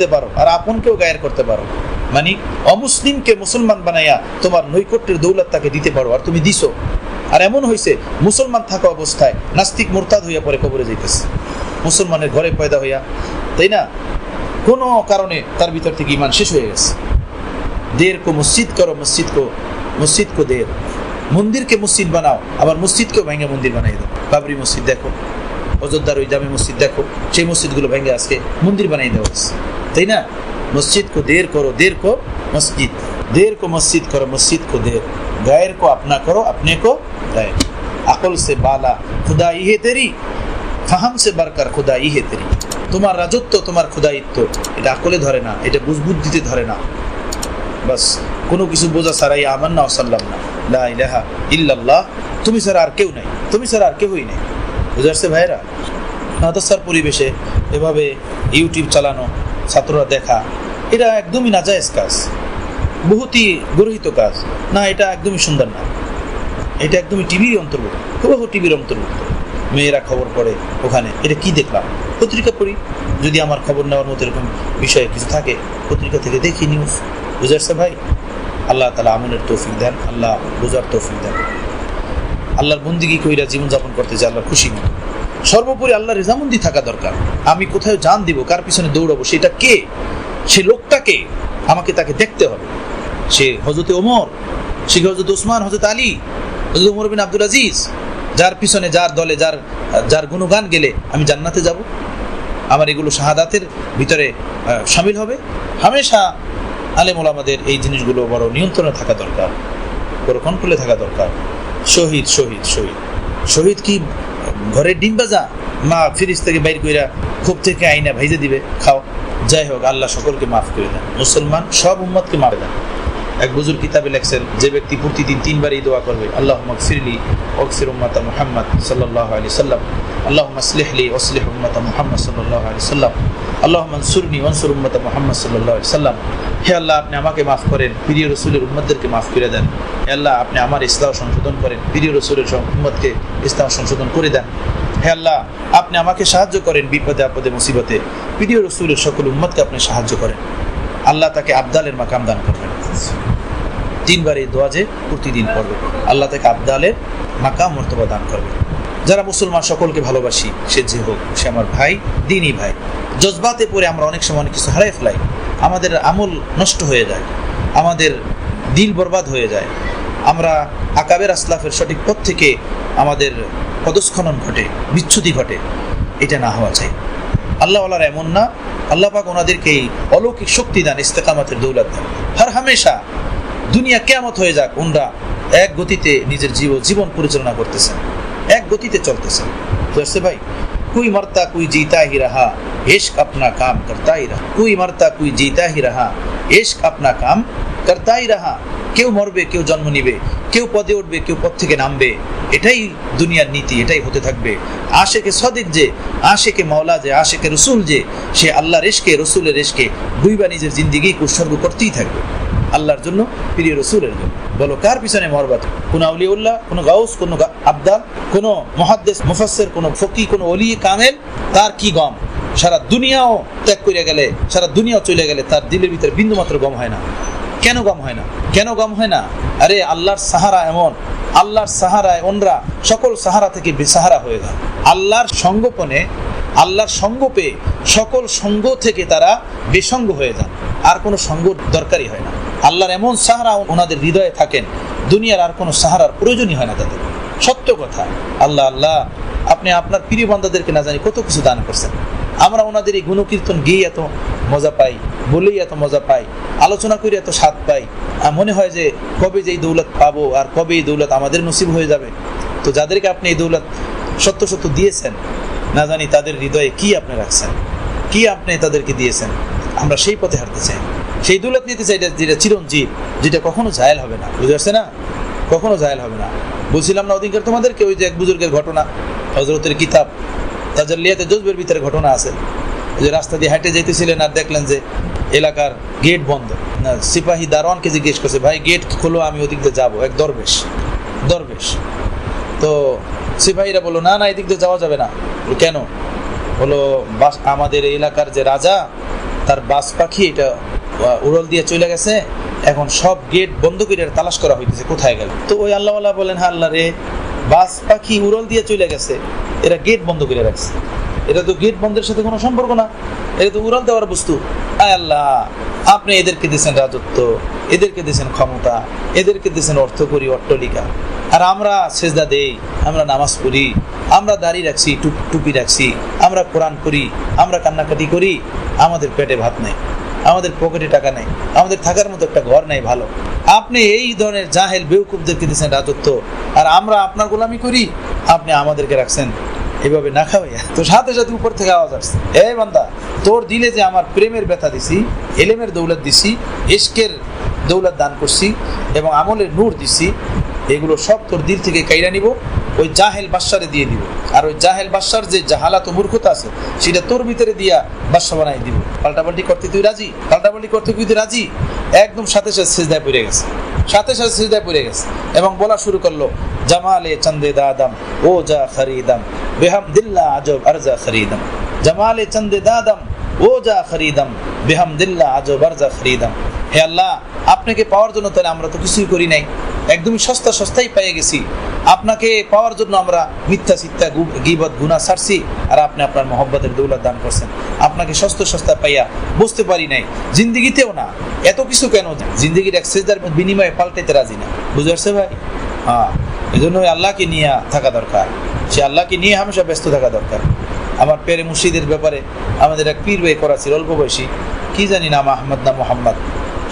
করতে পারো, আর আপনকেও গায়ের করতে পারো। মানে অমুসলিমকে মুসলমান বানাইয়া তোমার নৈকট্যের দৌলত তাকে দিতে পারো, আর তুমি দিছো। আর এমন হয়েছে মুসলমান থাকা অবস্থায় নাস্তিক মোরতাদ হইয়া পরে কবরে যাইতেছে। মুসলমানের ঘরে পয়দা হইয়া, তাই না? কোনো কারণে তার ভিতর থেকে ইমান শেষ হয়ে গেছে। দের কো মসজিদ করো, মসজিদ কো মসজিদ কো দের। মন্দিরকে মসজিদ বানাও, আবার মসজিদকেও ভেঙে মন্দির বানাই দাও। বাবরি মসজিদ দেখো, অযোধ্যার ওই জামে মসজিদ দেখো, সেই মসজিদগুলো ভেঙে আজকে মন্দির বানাই দেওয়া হচ্ছে তাই না? মসজিদ কো দের করো দের কো মসজিদ। দের কো মসজিদ করো মসজিদ কো দের গায়ের কো আপনা করো, আপনে কো গায়ের। আকল সে বালা খুদা ইহে তেরি। ফাহাম সে বারকার খুদা ইহে তেরি। তোমার রাজত্ব, তোমার খুদায়িত্ব, এটা আকলে ধরে না, এটা বুঝবুদ্ধিতে ধরে না। বাস, কোনো কিছু বোঝা ছাড়াই আমার না অসাল্লাম না। লা ইলাহা ইল্লাল্লাহ, তুমি ছাড়া আর কেউ নাই, তুমি ছাড়া আর কেউই নেই। বুঝে আসছে ভাইরা মাদ্রাসার পরিবেশে এভাবে ইউটিউব চালানো ছাত্ররা দেখা, এটা একদমই নাজায়েজ কাজ। বহুতই গরহিত কাজ। না, এটা একদমই সুন্দর না। এটা একদমই টিভির অন্তর্ভুক্ত। হুবহু টিভির অন্তর্ভুক্ত। মেয়েরা খবর পড়ে ওখানে, এটা কি দেখলাম? পত্রিকা পড়ি। যদি আমার খবর নেওয়ার মতো এরকম বিষয়ে কিছু থাকে, পত্রিকা থেকে দেখি নিউজ বুঝে আসছে ভাই? আল্লাহ তালা আমলের তৌফিক দেন। আল্লাহ বোঝার তৌফিক দেন। আল্লাহর বন্দিগি কইরা জীবনযাপন করতে যে আল্লাহ খুশি না। সর্বোপরি আল্লাহ রেজামন্দি থাকা দরকার। আমি কোথায় জান দিব, কার পিছনে দৌড়াবো, সেটা কে? সে লোকটাকে আমাকে তাকে দেখতে হবে। সে হজরতে ওমর, সে হজরত ওসমান হজরত আলী হজরত ওমর বিন আব্দুল আজিজ? যার পিছনে, যার দলে, যার যার গুণগান গেলে আমি জান্নাতে যাব? আমার এগুলো শাহাদাতের ভিতরে সামিল হবে? হামেশা আলেমুল আমাদের এই জিনিসগুলো বড় নিয়ন্ত্রণে থাকা দরকার। বড় কন্ট্রোলে থাকা দরকার। শহীদ শহীদ শহীদ। শহীদ কি ঘরের ডিম বাজা মা ফিরিজ থেকে বাইর কইরা খুব থেকে আইনা ভাইজে দিবে, খাও। যাই হোক, আল্লাহ সকলকে মাফ করে দেন। মুসলমান সব উম্মতকে মাফ দেন। এক বুজুর কিতাবে লেখছেন, যে ব্যক্তি প্রতিদিন তিনবার এই দোয়া করবে আল্লাহ ফিরলি ওকফির উম্মাতা মুহাম্মদ সাল্লাহ আলি সাল্লাম আল্লাহ আসলিহলি ওসলিহ উম্মাতা মুহাম্মদ সাল্লাহ আলি সাল্লাম আল্লাহ মনসুরনি মনসুর উম্মাতা মুহাম্মদ সাল্লাহ আলি সাল্লাম, হে আল্লাহ আপনি আমাকে মাফ করেন, প্রিয় রসুলের উম্মতদেরকে মাফ করে দেন, হে আল্লাহ আপনি আমার ইসলাম সংশোধন করেন, প্রিয় রসুলের উম্মতকে ইসলাম সংশোধন করে দেন, হে আল্লাহ আপনি আমাকে সাহায্য করেন বিপদে আপদে মুসিবতে, প্রিয় রসুলের সকল উম্মতকে আপনি সাহায্য করেন, আল্লাহ তাকে আবদালের মাকাম দান করবেন। তিনবার এই দোয়া যে প্রতিদিন পড়বে। আল্লাহ তাকে আবদালের মাকাম মর্তবা দান করবে। যারা মুসলমান, সকলকে ভালোবাসি, সে যে হোক, সে আমার ভাই, দিনই ভাই। জজবাতে পড়ে আমরা অনেক সময় অনেক কিছু হারাই ফেলাই। আমাদের আমল নষ্ট হয়ে যায়। আমাদের দিল বরবাদ হয়ে যায়। আমরা আকাবের আসলাফের সঠিক পথ থেকে আমাদের পদস্খলন ঘটে, বিচ্ছুতি ঘটে। এটা না হওয়া চাই। আল্লাহ আল্লাহর এমন না। আল্লাহ পাক ওনাদেরকে এই অলৌকিক শক্তি দান, ইস্তেকামাতের দৌলত দেন। হর হামেশা দুনিয়া কেমত হয়ে যাক ওনরা এক গতিতে নিজের জীব জীবন পরিচালনা করতেছেন এক গতিতে চলতেছেন বুঝতে ভাই, কুই মারতা কুই জিতা হি রাহা ইশক আপনা কাম করতাই রাহা। কুই মারতা কুই জিতা হি রাহা ইশক আপনা কাম করতাই রাহা। কেউ মরবে, কেউ জন্ম নিবে, কেউ পদে উঠবে, কেউ পদ থেকে নামবে। এটাই দুনিয়ার নীতি, এটাই হতে থাকবে। আশেকে সদিক যে, আশেকে মাওলা যে, আশেকে রসুল যে, সে আল্লাহ রেশকে রসুলের রেশকে দুইবার নিজের জিন্দিগি উৎসর্গ করতেই থাকবে। আল্লাহর জন্য, প্রিয় রসুলের জন্য। বলো, কার পিছনে মরবাত কোন আউলিউল্লাহ কোন গাউস, কোন আবদাল কোন মহাদ্দেশ মুফাসসির, কোন ফকি, কোন অলি কামেল? তার কি গম? সারা দুনিয়াও ত্যাগ করিয়া গেলে, সারা দুনিয়াও চলে গেলে তার দিলের ভিতরে বিন্দু মাত্র গম হয় না। কেন গম হয় না? কেন গম হয় না? আরে, আল্লাহর সাহারা এমন। আল্লাহর সাহারায় ওনরা সকল সাহারা থেকে বেসাহারা হয়ে গেল আল্লাহর সঙ্গোপনে, আল্লাহর সঙ্গ পেয়ে সকল সঙ্গ থেকে তারা বেসঙ্গ হয়ে যান আর কোনো সঙ্গ দরকারই হয় না। আল্লাহর এমন সাহারা ওনাদের হৃদয়ে থাকেন, দুনিয়ার আর কোনো সাহারার প্রয়োজনই হয় না তাদের। সত্য কথা, আল্লাহ আল্লাহ, আপনি আপনার প্রিয় বান্দাদেরকে না জানি কত কিছু দান করছেন। আমরা ওনাদের এই গুণকীর্তন গিয়ে এত মজা পাই, বলেই এত মজা পাই, আলোচনা করে এত স্বাদ পাই। আর মনে হয় যে কবে যে এই দৌলত পাবো আর কবে এই দৌলত আমাদের নসিব হয়ে যাবে। তো যাদেরকে আপনি এই দৌলত সত্য সত্য দিয়েছেন, না জানি তাদের হৃদয়ে কি আপনি রাখছেন? কি আপনি তাদেরকে দিয়েছেন? আমরা সেই পথে হাঁটতে চাই। সেই দৌলত নিতে চাই যেটা- যেটা চিরঞ্জীব, যেটা কখনো জায়েল হবে না। বুঝতে পারছে না? কখনো জায়েল হবে না। বলছিলাম না ওদিনকার তোমাদেরকে, ওই যে এক বুজুর্গের ঘটনা হজরতের কিতাব, তাজাল্লিয়াতে জজবের ভিতরে ঘটনা আছে। যে রাস্তা দিয়ে হাঁটে যেতেছিলেন আর দেখলেন যে এলাকার গেট বন্ধ। না, সিপাহী দারোয়ানকে জিজ্ঞেস করছে, ভাই গেট খোলো, আমি ওদিক দিয়ে যাব। এক দরবেশ দরবেশ। তো সিপাহীরা বলল, না না, এদিক দিয়ে যাওয়া যাবে না। কেন? হলো বাস, আমাদের এলাকার যে রাজা, তার বাস পাখি এটা উড়ল দিয়ে চলে গেছে। এখন সব গেট বন্ধ করে তালাশ করা হইতেছে, কোথায় গেল? তো ওই আল্লাহওয়ালা বলেন হ্যাঁ আল্লাহ রে, বাস পাখি উড়ল দিয়ে চলে গেছে। এরা গেট বন্ধ করে রাখছে। এটা তো গেট বন্ধের সাথে কোনো সম্পর্ক না। এটা তো উড়াল দেওয়ার বস্তু। আয় আল্লাহ, আপনি এদেরকে দিয়েছেন রাজত্ব, এদেরকে দিয়েছেন ক্ষমতা, এদেরকে দিয়েছেন অর্থ করি অট্টলিকা। আর আমরা সেজদা দেই, আমরা নামাজ পড়ি, আমরা দাড়ি রাখছি টুপি রাখছি, আমরা কোরআন করি, আমরা কান্নাকাটি করি, আমাদের পেটে ভাত নেই। আমাদের পকেটে টাকা নেই, আমাদের থাকার মতো একটা ঘর নেই ভালো। আপনি এই ধরনের জাহেল বেউকুবদেরকে দিয়েছেন রাজত্ব, আর আমরা আপনার গোলামি করি, আপনি আমাদেরকে রাখছেন। এভাবে না খাওয়াইয়া। তো সাথে সাথে উপর থেকে আওয়াজ আসছে, এ বান্দা, তোর দিলে যে আমার প্রেমের ব্যথা দিছি, এলেমের দৌলত দিছি ইস্কের দৌলত দান করছি, এবং আমলের নূর দিছি, এগুলো সব তোর দিল থেকে কাইরা নিব ওই জাহেল বাসারে দিয়ে দিব। আর ওই জাহেল বাসার যে জাহালাত মূর্খতা আছে, সেটা তোর ভিতরে দিয়া বাসা বানাই দিব। পাল্টাপাল্টি করতে তুই রাজি? পাল্টাপাল্টি করতে তুই রাজি? একদম সাথে সাথে সেজদায় পড়ে গেছে। সাথে সাথে সেজদায় পড়ে গেছে। এবং বলা শুরু করল, জামালে চন্দে দাদম, ও যা খরিদম, বেহাম দিল্লা আজব আরজা খরিদম। জামালে চন্দে দাদম ও যা খরিদম বেহাম দিল্লা আজব আরজা খরিদম। হে আল্লাহ, আপনাকে পাওয়ার জন্য তাহলে আমরা তো কিছুই করি নাই। একদমই সস্তা সস্তাই পেয়ে গেছি। আপনাকে পাওয়ার জন্য আমরা মিথ্যা সিত্তা গিবত গুনা ছাড়ছি আর আপনি আপনার মহব্বতের দৌলত দান করছেন। আপনাকে সস্তা সস্তা পাইয়া বুঝতে পারি নাই। জিন্দিগিতেও না। এত কিছু কেন? জিন্দিগির এক সেজদার বিনিময়ে পাল্টাইতে রাজি না। বুঝতে পারছে ভাই? হ্যাঁ এই জন্য আল্লাহকে নিয়ে থাকা দরকার। সে আল্লাহকে নিয়ে হামেশা ব্যস্ত থাকা দরকার। আমার পেরে মুর্শিদের ব্যাপারে আমাদের এক পীর ভাই করা ছিল অল্প বয়সী, কি জানি নাম আহমদ না মোহাম্মদ।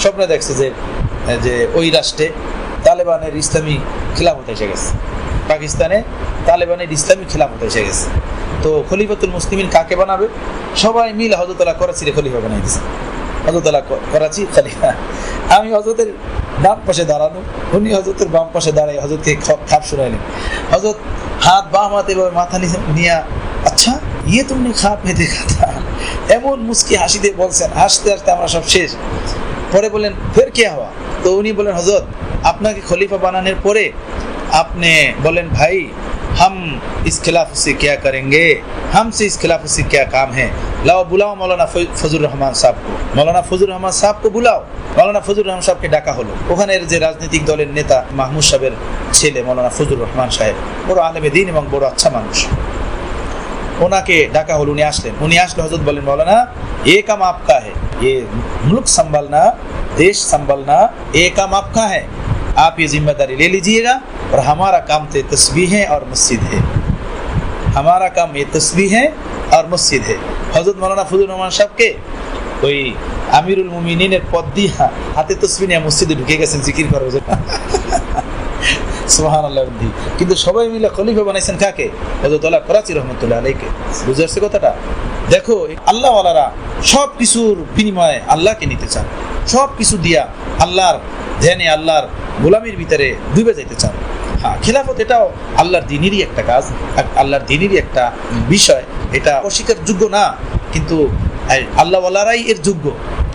স্বপ্নে দেখছে যে যে ওই রাষ্ট্রে তালেবানের ইসলামী খিলাফত এসে গেছে। পাকিস্তানে তালেবানের ইসলামী খিলাফত এসে গেছে। তো খলিফাতুল মুসলিমিন কাকে বানাবে? সবাই মিলে হজরতলা করাচিরে খলিফা বানাই দিছে। হজরতলা করাচি খলিফা। আমি হজরতের ডান পাশে দাঁড়ানো, উনি হজরতের বাম পাশে দাঁড়াই হজরতকে খাপ শুনাইলেন। হজরত হাত বাম হাতে এভাবে মাথা নিয়ে আচ্ছা ইয়ে তুমি খাপ মেয়ে দেখা থা এমন মুস্কি হাসি দিয়ে বলছেন হাসতে হাসতে আমরা সব শেষ পরে বললেন ফের কে হওয়া তো উনি বলেন হজরত আপনাকে খলিফা বানানোর পরে আপনি বলেন ভাই हम इस खिलाफ से क्या करेंगे हमसे इस खिलाफ से क्या काम है लाओ बुलाओ मौलाना फ- फजल रहमान साहब को মৌলানা ফজুর রহমান সাহেবকে বুলাও মৌলানা ফজুর রহমান সাহেবকে ডাকা হলো ওখানের যে রাজনৈতিক দলের নেতা মাহমুদ সাহেবের ছেলে মৌলানা ফজুর রহমান সাহেব বড় আলেমে দিন এবং বড় আচ্ছা মানুষ ওনাকে ডাকা হলো উনি আসলেন উনি আসলে হজরত বলেন মৌলানা এ কাম আপকা है ये मुल्क संभालना देश संभालना ये काम आपका है आप ये जिम्मेदारी ले लीजिएगा और हमारा काम तो तस्बीह है और मस्जिद है हमारा काम ये तस्बीह है और মসজিদ है হজরত মৌলানা ফজুর রহমান সাহেবকে ওই আমিরুল মুমিনের পদ দিয়া হাতে তসবি নিয়ে মসজিদে ঢুকে গেছেন জিকির করার জন্য কিন্তু সবাই মিলে খলিফা বানাইছেন কাকে? হজরত আল্লাহ করাচি রহমতুল্লাহ আলাইকে। বুঝে আসছে কথাটা? দেখো আল্লাহ আলারা সব কিছুর বিনিময়ে আল্লাহকে নিতে চান। সব কিছু দিয়া আল্লাহর ধ্যানে, আল্লাহর গোলামির ভিতরে ডুবে যাইতে চান। হ্যাঁ খিলাফত এটাও আল্লাহর দিনেরই একটা কাজ আল্লাহর দিনেরই একটা বিষয়। এটা অস্বীকার যোগ্য না, কিন্তু আল্লাহ আল্লাহরাই এর যোগ্য।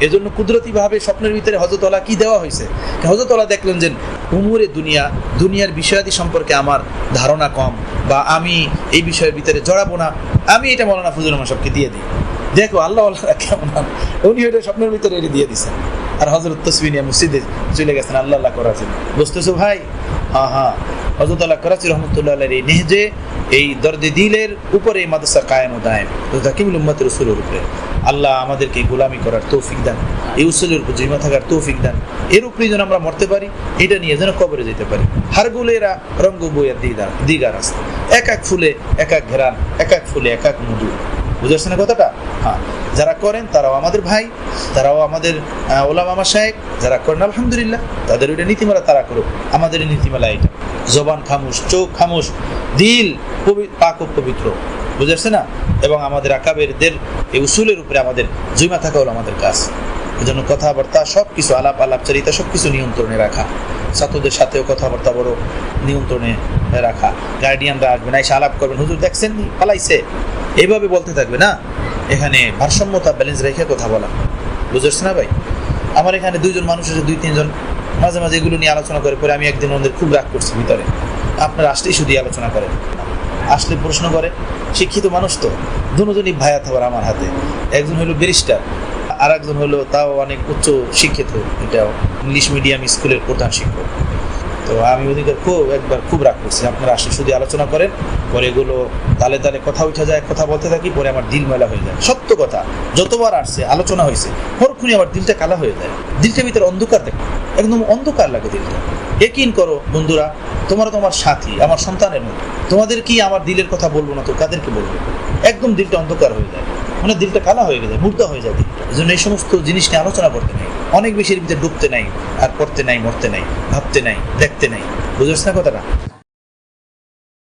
এজন্য কুদরতিভাবে স্বপ্নের ভিতরে হজরতলা কি দেওয়া হয়েছে? হজরতলা দেখলেন যে উমুরে দুনিয়া, দুনিয়ার বিষয়াদি সম্পর্কে আমার ধারণা কম বা আমি এই বিষয়ের ভিতরে জড়াবো না, আমি এটা মৌলানা ফজুল সবকে দিয়ে দিই। দেখো, আল্লাহ আল্লাহ কেমন উনি ওইটা স্বপ্নের ভিতরে এটা দিয়ে দিছেন আর হজরত তসবিনিয়া মসজিদে চলে গেছেন আল্লাহ আল্লাহ করার জন্য। বুঝতেছো ভাই? হ্যাঁ হ্যাঁ হজরত আল্লাহ করাচি রহমতুল্লাহ এই নেহজে এই দর্দে দিলের উপরে এই মাদ্রাসা কায়েম ও দায়েম। তো জাকিমুল উম্মত রসুলের উপরে। আল্লাহ আমাদেরকে গোলামি করার তৌফিক দান। এই উসুলের উপর জিমা থাকার তৌফিক দান। এর উপরে যেন আমরা মরতে পারি, এটা নিয়ে যেন কবরে যেতে পারি। হারগুলেরা রঙ্গ বইয়ের দিদার, দিগার আসতে। এক এক ফুলে এক এক ঘেরান, এক এক ফুলে এক এক মধু। বুঝতে না কথাটা? হ্যাঁ। যারা করেন, তারাও আমাদের ভাই, তারাও আমাদের ওলা মামা সাহেব, যারা করেন, আলহামদুলিল্লাহ, তাদের ওইটা নীতিমালা তারা করুক। আমাদের নীতিমালা এটা। জবান খামুশ, চোখ খামুশ, দিল পাক ও পবিত্র। বুঝেছে না? এবং আমাদের আকাবেরদের এই উসুলের উপরে আমাদের জুইমা থাকা হলো আমাদের কাজ। এজন্য কথাবার্তা সব কিছু আলাপ আলাপচারিতা সব কিছু নিয়ন্ত্রণে রাখা। ছাত্রদের সাথেও কথাবার্তা বড় নিয়ন্ত্রণে রাখা। গার্ডিয়ানরা আসবেন, এসে আলাপ করবেন, হুজুর দেখছেন? পালাইছে। এইভাবে বলতে থাকবে, না? এখানে ভারসাম্যতা ব্যালেন্স রেখে কথা বলা। বুঝতে না ভাই? আমার এখানে দুইজন মানুষ আছে, দুই তিনজন। মাঝে মাঝে এগুলো নিয়ে আলোচনা করে পরে আমি একদিন ওদের খুব রাগ করছি ভিতরে। আপনার আসলেই শুধু আলোচনা করেন। আসলে প্রশ্ন করে, শিক্ষিত মানুষ তো। দুজনই ভাইয়া থাকার আমার হাতে। একজন হলো ব্যারিস্টার আর একজন হলো, তাও অনেক উচ্চ শিক্ষিত এটাও ইংলিশ মিডিয়াম স্কুলের প্রধান শিক্ষক। তো আমি ওদিকে খুব একবার খুব রাগ করছি, আপনারা আসে শুধু আলোচনা করেন, পরে এগুলো তালে তালে কথা উঠে যায়, কথা বলতে থাকি, পরে আমার দিল মেলা হয়ে যায়। সত্য কথা, যতবার আসছে, আলোচনা হয়েছে হরক্ষণি আমার দিলটা কালা হয়ে যায়। দিলটার ভিতরে অন্ধকার দেখো, একদম অন্ধকার লাগে দিলটা। একিন করো, বন্ধুরা, তোমরা তোমার সাথী, আমার সন্তানের মতো। তোমাদের কি আমার দিলের কথা বলব না তো কাদেরকে বলব? একদম দিলটা অন্ধকার হয়ে যায়। মানে দিলটা কালা হয়ে যায়, মুর্দা হয়ে যায় দিলটা। এই জন্য এই সমস্ত জিনিস নিয়ে আলোচনা করতে নেই। অনেক বেশি ভিতরে ডুবতে নাই, আর পড়তে নাই, মরতে নাই, ভাবতে নাই, দেখতে নাই। বুঝেছ না কথাটা?